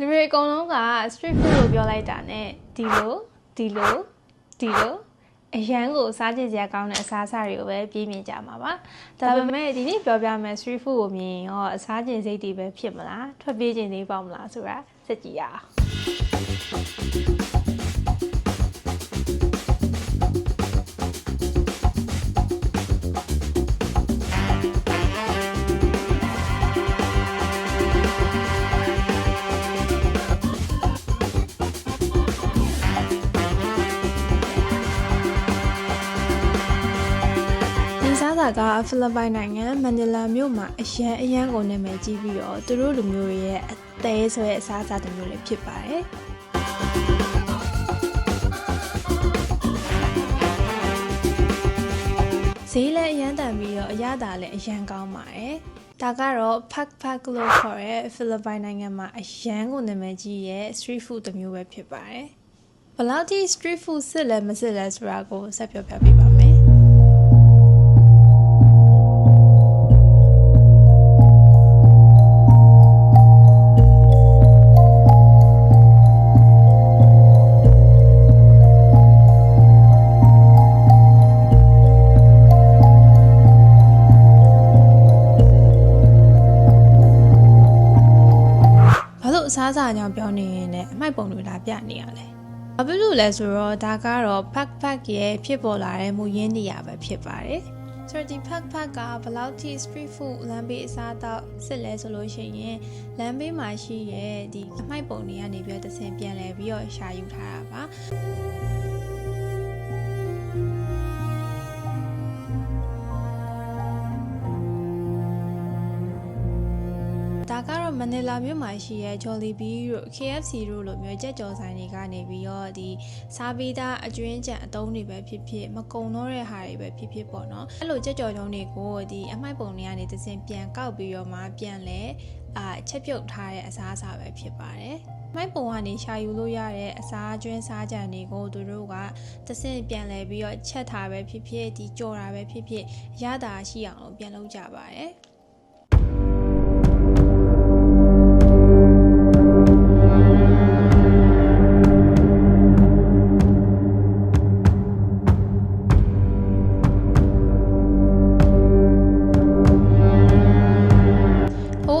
လူတွေအကုန်လုံးက street food လို့ပြောလိုက်တာနဲ့ဒီလိုဒီလိုဒီလိုအရန်ကိုစားကြည့်စရာကောင်းတဲ့အစားအစာတွေကိုပဲပြေးမြင်ကြမှာပါဒါပေမဲ့ဒီနေ့ပြောပြမယ် street food ကိုမြင်ရင်ရောအစားကျင်စိတ်တွေပဲဖြစ်မလားထွက်ပြေးခြင်းသေးပေါ့မလားဆိုတာစက်ကြည့်ရအောင် ကဖိလစ်ပိုင်နိုင်ငံမန်နီလာမြို့မှာအရန်အရန်ကိုနာမည်ကြီးပြီးတော့သူတို့လူမျိုးတွေရဲ့အသေးဆိုတဲ့အစားအစာတစ်မျိုးလေးဖြစ်ပါတယ်ဈေးလည်းအရန်တန်ပြီးတော့အရသာလည်းအရန်ကောင်းပါတယ်ဒါကတော့ Pak Pak လို့ခေါ်တဲ့ဖိလစ်ပိုင်နိုင်ငံမှာအရန်ကိုနာမည်ကြီးရဲ့ street food တစ်မျိုးပဲဖြစ်ပါတယ်ဘယ်လောက်ထိ street food စစ်လဲမစစ်လဲဆိုတာကိုဆက်ပြောပြပေးပါ စားအစာကြောင့်ပြောနေရင်လည်းအမိုက်ပုံတွေလာပြနေရလဲဘာဖြစ်လို့လဲဆိုတော့ဒါကတော့ pack pack ရဲ့ဖြစ်ပေါ်လာတဲ့မူရင်းနေရာပဲဖြစ်ပါတယ်ဆိုတော့ဒီ pack pack ကဘယ်လောက်ထိ street food လမ်းဘေးအစားအသောက်စစ်လဲဆိုလို့ရှိရင်လမ်းဘေးမှာရှိရဲ့ဒီအမိုက်ပုံတွေကနေပြီးတော့တစ်ဆင့်ပြန်လဲပြီးတော့ရှာယူထားတာပါ ဒါကတော့မနီလာမြို့မှာရှိရဲ့ Jollibee တို့ KFC တို့လိုမျိုးကြက်ကြော်ဆိုင်တွေကနေပြီးတော့ဒီစားပြီးသားအကျွင်းကြံအတုံးတွေပဲဖြစ်ဖြစ်မကုံတော့တဲ့ဟာတွေပဲဖြစ်ဖြစ်ပေါ့နော်အဲ့လိုကြက်ကြော်တုံးတွေကိုဒီအမိုက်ပုံတွေကနေတစ်စင်ပြန်ကောက်ပြီးတော့မှပြန်လဲအာချက်ပြုတ်ထားတဲ့အစားအစာပဲဖြစ်ပါတယ်မိုက်ပုံကနေရှာယူလို့ရတဲ့အစားကျွင်းစားကြံတွေကိုသူတို့ကတဆင့်ပြန်လဲပြီးတော့ချက်ထားပဲဖြစ်ဖြစ်ဒီကြော်တာပဲဖြစ်ဖြစ်ရတာရှိအောင်လို့ပြန်လုပ်ကြပါတယ်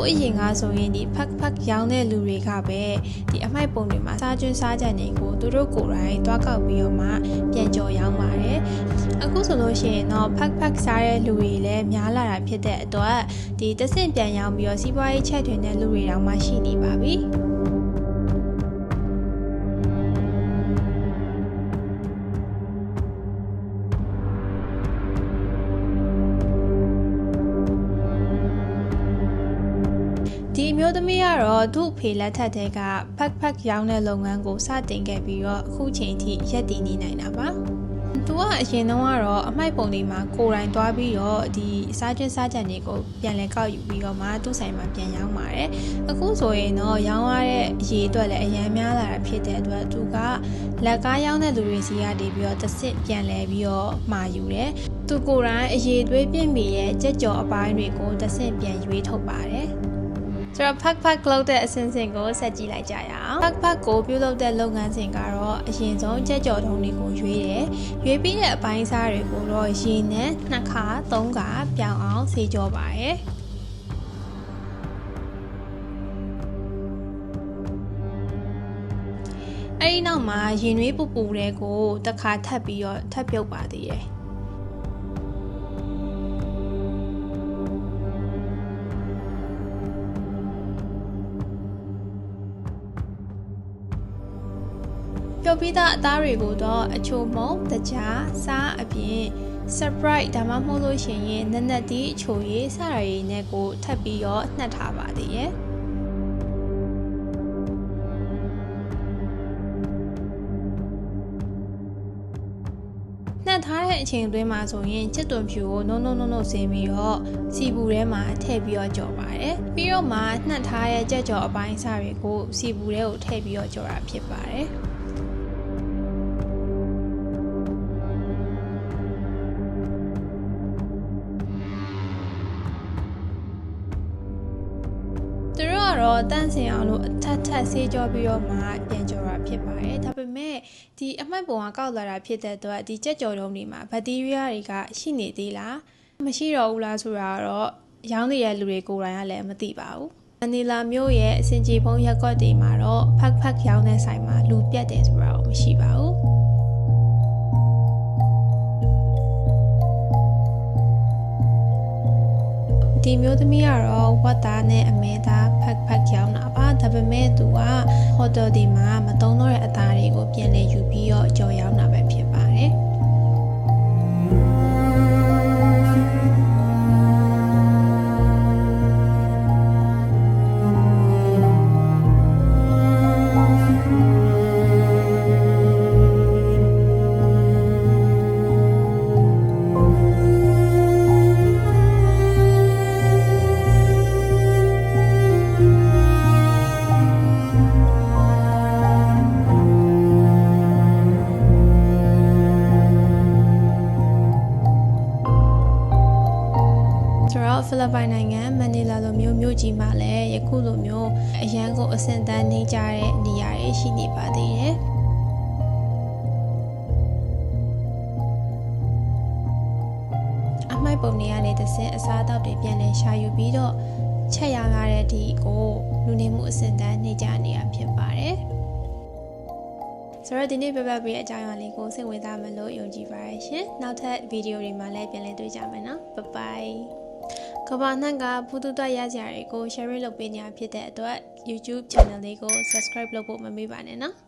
အရင်ကဆိုရင်ဒီဖက်ဖက်ရောင်းတဲ့လူတွေကပဲဒီအမိုက်ပုံတွေမှာစားကျွန်းစားကြံတွေကိုသူတို့ကိုယ်တိုင်တွားကောက်ပြီးတော့မှပြန်ကြော်ရောင်းပါတယ်အခုဆိုလို့ရှိရင်တော့ဖက်ဖက်စားတဲ့လူတွေလည်းများလာတာဖြစ်တဲ့အတွက်ဒီတဆင့်ပြန်ရောင်းပြီးတော့စီးပွားရေးချက်ထွင်တဲ့လူတွေတောင်မှရှိနေပါပြီ မျိုးသမီးကတော့သူ့အဖေလက်ထက်တဲကဖက်ဖက်ရောင်းတဲ့လုပ်ငန်းကိုစတင်ခဲ့ပြီးတော့အခုချိန်ထိရပ်တည်နေနိုင်တာပါ။သူကအရင်တုန်းကတော့အမိုက်ပုံတွေမှာကိုယ်တိုင်သွားပြီးတော့ဒီစားကျွန်းစားကြံတွေကိုပြန်လည်ကောက်ယူပြီးတော့မှသူ့ဆိုင်မှာပြန်ရောင်းပါတယ်။အခုဆိုရင်တော့ရောင်းရတဲ့အရေးအတွက်လည်းအများများလာတာဖြစ်တဲ့အတွက်သူကလက်ကားရောင်းတဲ့လူတွေစီကနေပြီးတော့တစ်စစ်ပြန်လဲပြီးတော့မှာယူတယ်။သူကိုယ်တိုင်အရေးသွေးပြင့်မီရဲ့ကြက်ကြော်အပိုင်းတွေကိုတစ်စစ်ပြန်ရွေးထုတ်ပါတယ်။ ဆိုတော့ pack pack လုပ်တဲ့အစဉ်စဉ်ကိုဆက်ကြည့်လိုက်ကြရအောင် pack pack ကိုပြုလုပ်တဲ့လုပ်ငန်းစဉ်ကတော့အရင်ဆုံးကြက်ကြော်ထုံးတွေကိုရွေးတယ်ရွေးပြီးတဲ့အပိုင်းစားတွေကိုတော့ရေနဲ့နှစ်ခါသုံးခါပြောင်းအောင်ဆေးကြောပါရယ်အဲ့ဒီနောက်မှာရင်နွေးပူပူတဲ့ကိုတစ်ခါထပ်ပြီးတော့ထပ်ပြုတ်ပါသေးတယ် ပျော်ပြီးသားအသားတွေကိုတော့အချိုမုံတကြားစားအပြင် surprise ဒါမှမဟုတ်လို့ရှိရင်နက်နက်တီးအချိုရည်စရည်နဲ့ကိုထပ်ပြီးတော့နှက်ထားပါသေးရဲ့နှက်ထားတဲ့အချိန်အတွင်းမှာဆိုရင်ချစ်တွန်ဖြူကိုနုံနုံနုံနုံဆင်းပြီးတော့စီပူထဲမှာထည့်ပြီးတော့ကြော်ပါတယ်ပြီးတော့မှနှက်ထားတဲ့ကြက်ကြော်အပိုင်းအစတွေကိုစီပူထဲကိုထည့်ပြီးတော့ကြော်တာဖြစ်ပါတယ် တို့ကတော့တော့တန့်စင်အောင်လို့အထက်ထက်ဆေးကြောပြီးတော့မှပြန်ကြော်တာဖြစ်ပါတယ်ဒါပေမဲ့ဒီအမှတ်ပုံကကောက်လာတာဖြစ်တဲ့အတွက်ဒီကြက်ကြော်တုံးတွေမှာဘက်တီးရီးယားတွေကရှိနေသေးလားမရှိတော့ဘူးလားဆိုတာကတော့ရောင်းနေတဲ့လူတွေကိုယ်တိုင်ကလည်းမသိပါဘူးမနီလာမြို့ရဲ့အစင်ကြီးဖုံးရက်ကွက်တွေမှာတော့ဖက်ဖက်ရောင်းတဲ့ဆိုင်မှာလူပြတ်တယ်ဆိုတာတော့မရှိပါဘူး ဒီမျိုးသမီးကတော့ဝတ်သားနဲ့အမဲသားဖက်ဖက်ကြောင်းတာပါဒါပေမဲ့သူကဟိုတယ်ဒီမှာမတုံးတော့တဲ့အသားတွေကိုပြန်လဲယူပြီးတော့ကြော်ရောင်းတာပဲ တော့ဖိလစ်ပိုင်နိုင်ငံမန်နီလာလိုမျိုးမြို့ကြီးမှာလည်းယခုလိုမျိုးအရန်ကိုအဆင့်တန်းနေကြတဲ့နေရာတွေရှိနေပါသေးတယ်အမိုက်ပုံတွေကနေတစ်ဆင့်အစားအသောက်တွေပြန်လည်ရှာယူပြီးတော့ချက်ရလာတဲ့ဒီကိုလူနေမှုအဆင့်တန်းနေကြနေတာဖြစ်ပါတယ်ဆိုတော့ဒီနေ့ပြပပေးတဲ့အကြောင်းအရာလေးကိုစိတ်ဝင်စားမလို့ယုံကြည်ပါရရှင်နောက်ထပ်ဗီဒီယိုတွေမှာလည်းပြန်လည်တွေ့ကြမယ်နော်ဘိုင်ဘိုင် ကဘာနှံကဖူတူတွတ်ရကြတွေကို share လုပ်ပေးညာဖြစ်တဲ့အတွက် YouTube channel လေးကို subscribe လုပ်ဖို့မမေ့ပါနဲ့နော်